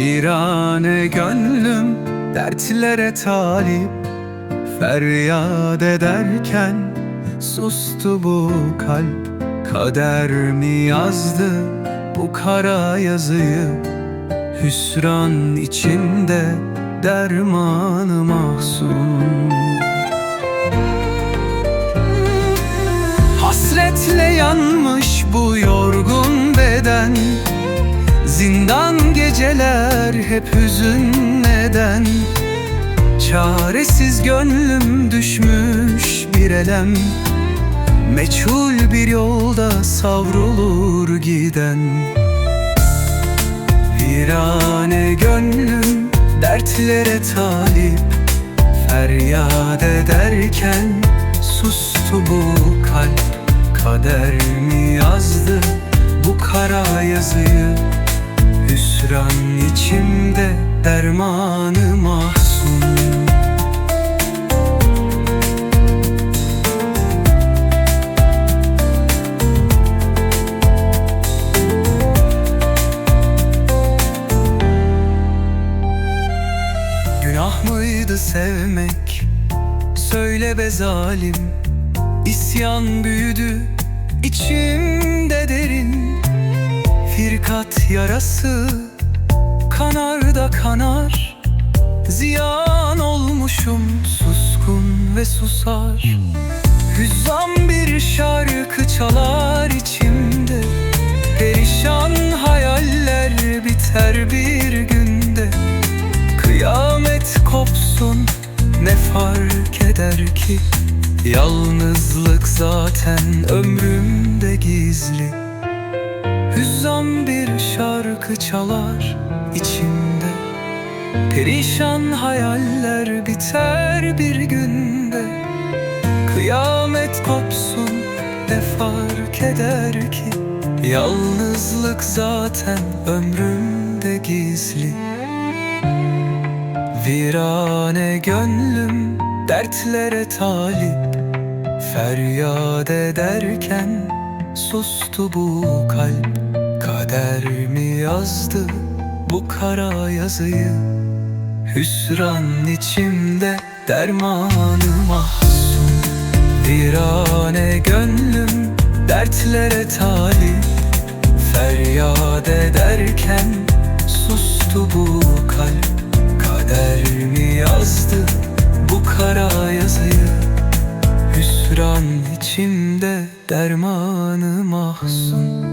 Virane gönlüm dertlere talip. Feryat ederken sustu bu kalp. Kader mi yazdı bu kara yazıyı? Hüsran içinde dermanı mahzun. Hasretle yanmış bu yorgun beden Zindan geceler hep hüzün neden Çaresiz gönlüm düşmüş bir elem. Meçhul bir yolda savrulur giden. Virane gönlüm dertlere talip. Feryat ederken sustu bu kalp. Kader mi yazdı bu kara yazıyı dermanı mahzun. Günah mıydı sevmek? Söyle be zalim. İsyan büyüdü içimde derin. Firkat yarası kanar da kanar. Ziyan olmuşum suskun ve susar. Hüzzam bir şarkı çalar içimde. Perişan hayaller biter bir günde. Kıyamet kopsun ne fark eder ki? Yalnızlık zaten ömrümde gizli. Hüzzam bir şarkı çalar içimde Perişan hayaller biter bir günde. Kıyamet kopsun ne fark eder ki? Yalnızlık zaten ömrümde gizli. Virane gönlüm dertlere talip. Feryat ederken sustu bu kalp. Kader mi yazdı bu kara yazıyı Hüsran içimde dermanı mahzun. Virane gönlüm dertlere talip. Feryat ederken sustu bu kalp. Kader mi yazdı bu kara yazıyı? Hüsran içimde dermanı mahzun